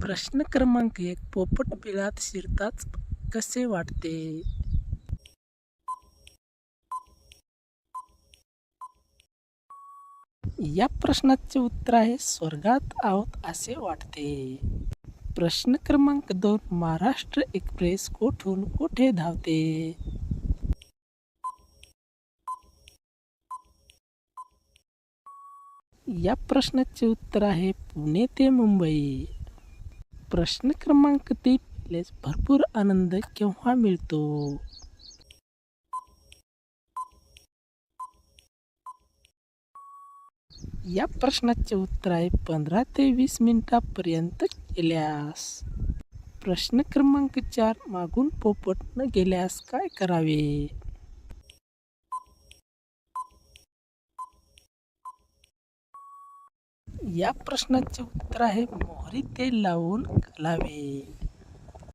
प्रश्न क्रमांक एक पोपट बिळात शिरताच कसे वाटते? या प्रश्नाचे उत्तर आहे स्वर्गात आहोत असे वाटते. प्रश्न क्रमांक दोन महाराष्ट्र एक्सप्रेस कोठून कुठे धावते? या प्रश्नाचे उत्तर आहे पुणे ते मुंबई. प्रश्न क्रमांक तीन भरपूर आनंद केव्हा मिळतो? या प्रश्नाचे उत्तर आहे पंधरा ते वीस मिनिटापर्यंत केल्यास. प्रश्न क्रमांक चार मागून पोपट न गेल्यास काय करावे? या प्रश्नाचे उत्तर आहे मोहरी तेल लावून घालावे.